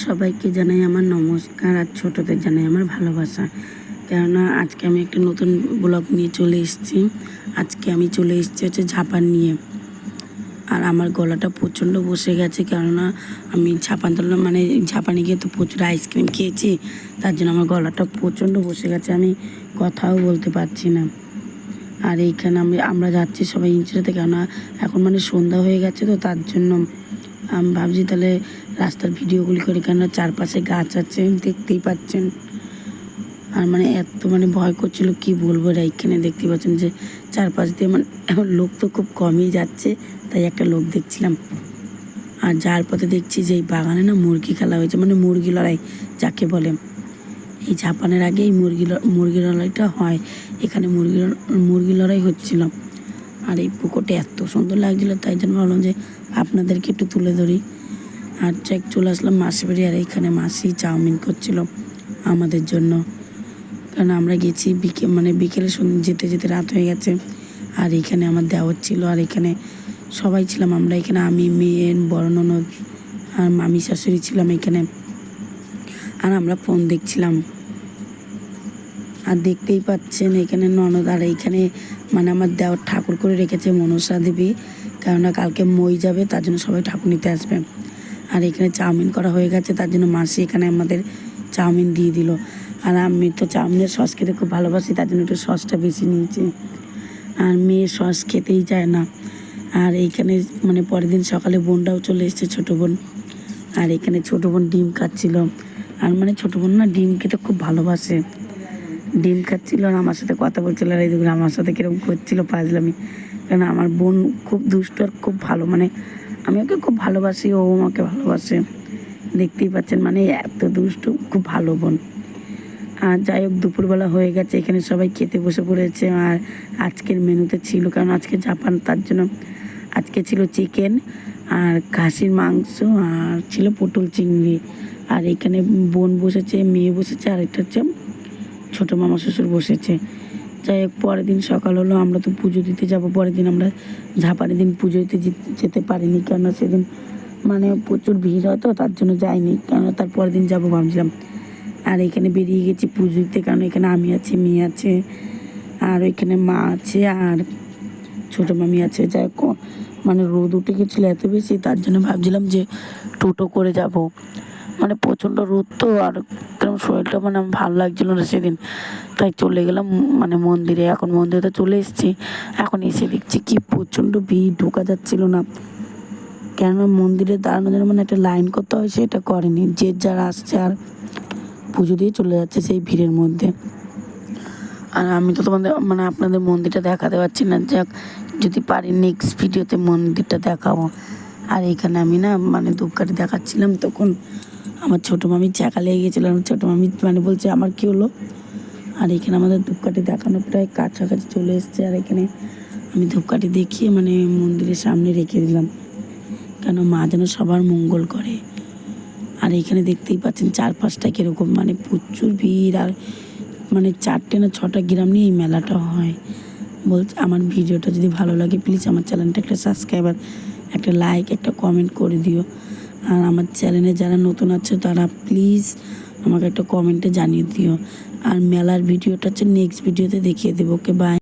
সবাইকে জানাই আমার নমস্কার আর ছোটদের জানাই আমার ভালোবাসা। কেননা আজকে আমি একটা নতুন ব্লগ নিয়ে চলে এসেছি। আজকে আমি চলে এসেছি হচ্ছে ঝাপান নিয়ে। আর আমার গলাটা প্রচণ্ড বসে গেছে, কেননা আমি ঝাপান তুললাম মানে ঝাপানে গিয়ে তো প্রচুর আইসক্রিম খেয়েছি, তার জন্য আমার গলাটা প্রচণ্ড বসে গেছে, আমি কথাও বলতে পারছি না। আর এইখানে আমি, আমরা যাচ্ছি সবাই ইঞ্চিটাতে কেননা এখন মানে সন্ধ্যা হয়ে গেছে তো, তার জন্য আমি ভাবছি তাহলে রাস্তার ভিডিওগুলি করে, কেননা চারপাশে গাছ আছে, দেখতেই পাচ্ছেন। আর মানে এত মানে ভয় করছিল, কি বলব এরা এইখানে দেখতে পাচ্ছেন যে চারপাশ দিয়ে মানে এখন লোক তো খুব কমই যাচ্ছে, তাই একটা লোক দেখছিলাম। আর যার পথে দেখছি যে এই বাগানে না মুরগি খেলা হয়েছে মানে মুরগি লড়াই যাকে বলে। এই ঝাপানের আগে এই মুরগি মুরগি লড়াইটা হয়, এখানে মুরগি মুরগি লড়াই হচ্ছিল। আর এই পুকুরটা এত সুন্দর লাগছিল, তাই জন্য ভাবলাম যে আপনাদেরকে একটু তুলে ধরি। আর চেক চলে আসলাম মাসি বাড়ি, আর এইখানে মাসি চাউমিন করছিল আমাদের জন্য। কারণ আমরা গেছি বিকে মানে বিকেলে যেতে যেতে রাত হয়ে গেছে। আর এখানে আমার দেওয়ার ছিল, আর এখানে সবাই ছিলাম আমরা। এখানে আমি, মেয়ে, বড় ননদ আর মামি শাশুড়ি ছিলাম এখানে। আর আমরা ফোন দেখছিলাম। আর দেখতেই পাচ্ছেন এখানে ননদ, আর এইখানে মানে আমার দেওয়ার ঠাকুর করে রেখেছে মনসা দেবী। কেননা কালকে মই যাবে, তার জন্য সবাই ঠাকুর নিতে আসবে। আর এখানে চাউমিন করা হয়ে গেছে, তার জন্য মাসি এখানে আমাদের চাউমিন দিয়ে দিল। আর আমি তো চাউমিনের সস খেতে খুব ভালোবাসি, তার জন্য একটু সসটা বেশি নিয়েছি। আর মেয়ে সস খেতেই চায় না। আর এইখানে মানে পরের দিন সকালে বোনটাও চলে এসেছে, ছোটো বোন। আর এখানে ছোটো বোন ডিম খাচ্ছিল। আর মানে ছোটো বোন না ডিম খেতে খুব ভালোবাসে। ডিম খাচ্ছিল আর আমার সাথে কথা বলছিল আর এই দেখুন আমার সাথে কীরকম করছিল ফাজলামি। কারণ আমার বোন খুব দুষ্ট আর খুব ভালো মানে আমি ওকে খুব ভালোবাসি, ও আমাকে ভালোবাসে। দেখতেই পাচ্ছেন মানে এত দুষ্ট, খুব ভালো বোন। আর যাই হোক, দুপুরবেলা হয়ে গেছে, এখানে সবাই খেতে বসে পড়েছে। আর আজকের মেনুতে ছিল, কারণ আজকে জাপান, তার জন্য আজকে ছিল চিকেন আর খাসির মাংস আর ছিল পটল চিংড়ি। আর এখানে বোন বসেছে, মেয়ে বসেছে, আর একটা হচ্ছে ছোটো মামা শ্বশুর বসেছে। যাই হোক, পরের দিন সকাল হলো, আমরা তো পুজো দিতে যাব। পরের দিন আমরা ঝাপানের দিন পুজো দিতে যেতে পারিনি, কেননা সেদিন মানে প্রচুর ভিড় হয় তো তার জন্য যাইনি, কেননা তার পরের দিন যাব ভাবছিলাম। আর এখানে বেরিয়ে গেছি পুজো দিতে, কারণ এখানে আমি আছি, মেয়ে আছে, আর ওইখানে মা আছে, আর ছোটো মামি আছে। যাই মানে রোদ উঠে গেছিল এত বেশি, তার জন্য ভাবছিলাম যে টোটো করে যাব। মানে প্রচণ্ড রোদ তো, আর কেমন শরীরটা মানে ভালো লাগছিল না সেদিন। তাই চলে গেলাম মানে মন্দিরে, এখন মন্দিরে তো চলে এসেছি। এখন এসে দেখছি কি প্রচণ্ড ভিড়, ঢোকা যাচ্ছিল না। কেন মন্দিরে দাঁড়ানোর জন্য মানে একটা লাইন করতে হয়, সেটা করেনি। যে যারা আসছে আর পুজো দিয়ে চলে যাচ্ছে সেই ভিড়ের মধ্যে। আর আমি তো তোমাদের মানে আপনাদের মন্দিরটা দেখাতে পারছি না। যাক, যদি পারি নেক্সট ভিডিওতে মন্দিরটা দেখাবো। আর এখানে আমি না মানে ধূপকাঠি দেখাচ্ছিলাম, তখন আমার ছোটো মামি চাকা লেগে গেছিল আমার ছোটো মামি মানে বলছে, আমার কী হলো? আর এখানে আমাদের ধূপকাঠি দেখানো প্রায় কাছাকাছি চলে এসছে, আর এখানে আমি ধূপকাঠি দেখিয়ে মানে মন্দিরের সামনে রেখে দিলাম। কেন মা যেন সবার মঙ্গল করে। আর এখানে দেখতেই পাচ্ছেন চারপাশটা কীরকম মানে প্রচুর ভিড়, আর মানে চারটে না ছটা গ্রাম নিয়ে এই মেলাটা হয়। বলছে, আমার ভিডিওটা যদি ভালো লাগে প্লিজ আমার চ্যানেলটা একটা সাবস্ক্রাইবার একটা লাইক একটা কমেন্ট করে দিও। আর আমার চ্যানেলে যারা নতুন আছে, তারা প্লিজ আমাকে একটা কমেন্টে জানিয়ে দিও। আর মেলার ভিডিওটা হচ্ছে নেক্সট ভিডিওতে দেখিয়ে দেবো। Okay bye